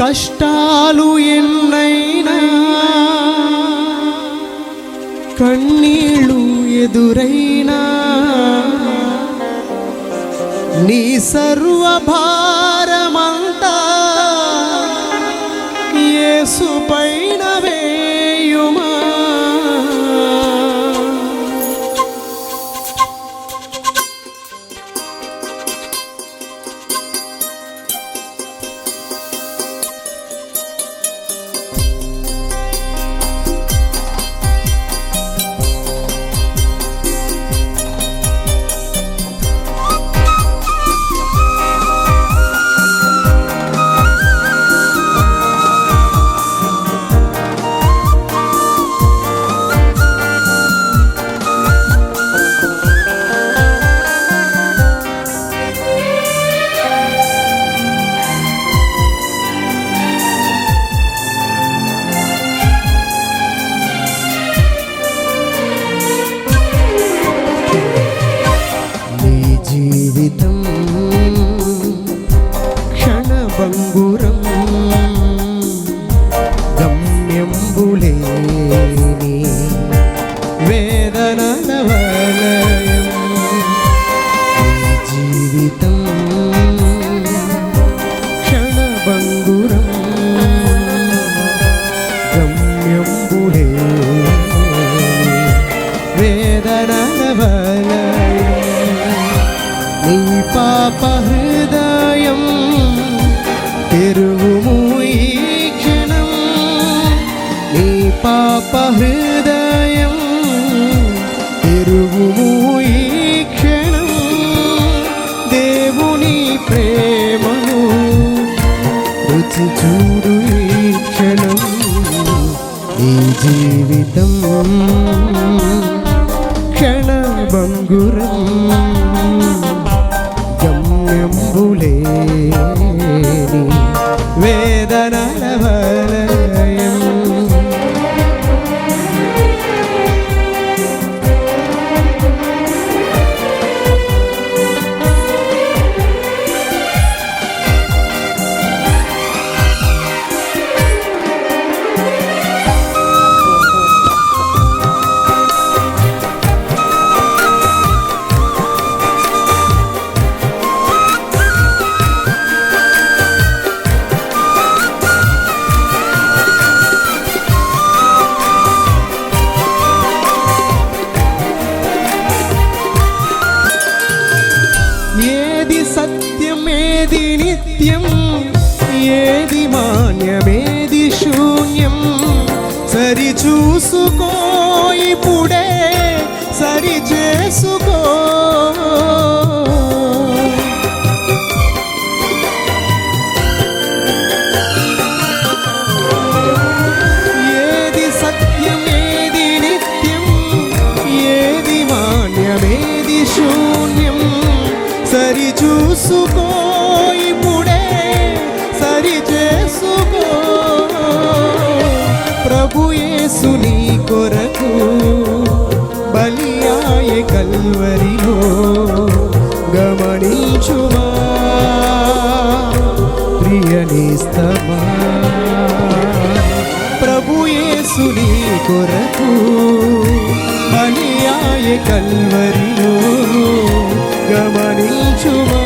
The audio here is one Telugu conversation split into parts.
కష్టాలు ఎన్నైనా కన్నీళ్ళు ఎదురైనా నీ సర్వభారమంతా వేదనల వలయం జీవితం క్షణభంగురం గమ్యంబులేని వేదనల వలయం నీ పాప హృదయం తెరువుము ఈ క్షణం. నీ పాప హృదయం తెరువుము ఈ క్షణం దేవుని ప్రేమను రుచి చూడు ఈ క్షణం నీ జీవితం క్షణభంగురం గమ్యంబులేని వేదనల వలయం ఏది మాన్యమేది శూన్యం? సరి చూసుకో ఇప్పుడే సరి చేసుకో ఏది సత్యం ఏది నిత్యం? ఏది శూన్యం? సరి చూసుకో ఇప్పుడే ప్రభు యేసు నీ కొరకు బలియాయ కల్వరిలో గమనించుమా? ప్రియనిస్తమా? ప్రభు యేసు నీ కొరకు బలియాయ కల్వరిలో గమనించుమా?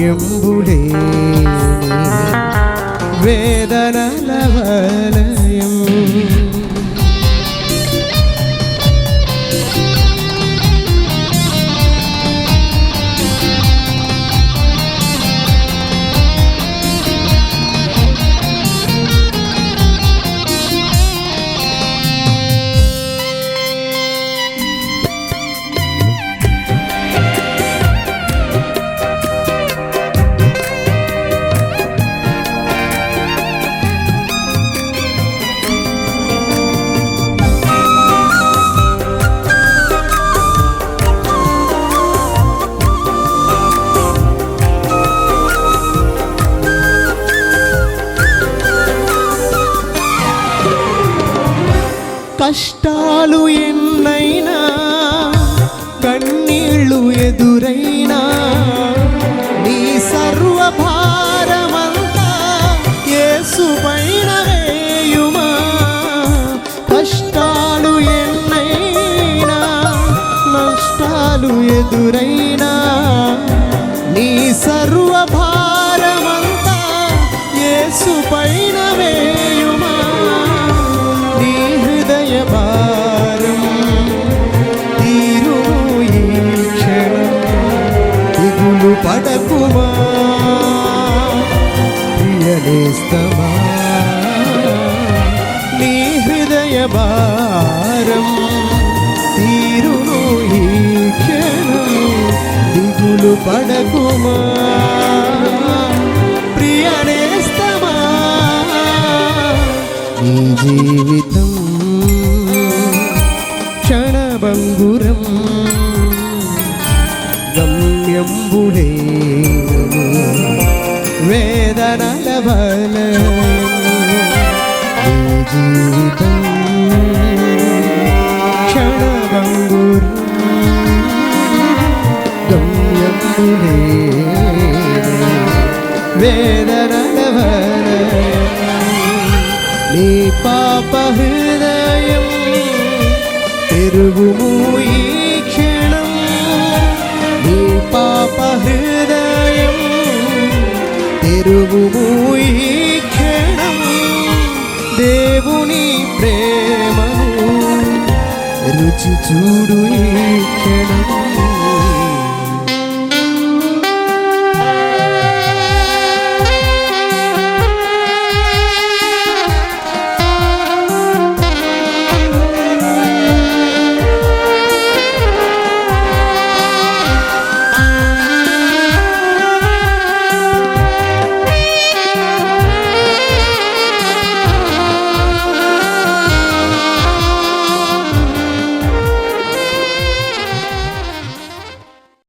గమ్యంబులేని వేదనల వలయం నష్టాలు ఎదురైనా నీ సర్వభారమంతా యేసు పైన వేయుమా? నీ హృదయ భారం తీరు ఈ క్షణం దిగులు పడకుమా? ప్రియలేస్తమా? నీ హృదయ భారం తీరును ఈ దిగులు పడకుమా? ప్రియనేస్తమా నీ జీవితం క్షణభంగురం గమ్యంబుడే. వేదనల బల జీవితం క్షణభంగురం. గమ్యంబుడే వేదనల బలం నీ పాప హృదయం తిరుగుము ఈ క్షణం. నీ పాప హృదయం తిరుగుము ఈ క్షణం. దేవుని ప్రేమను రుచి చూడు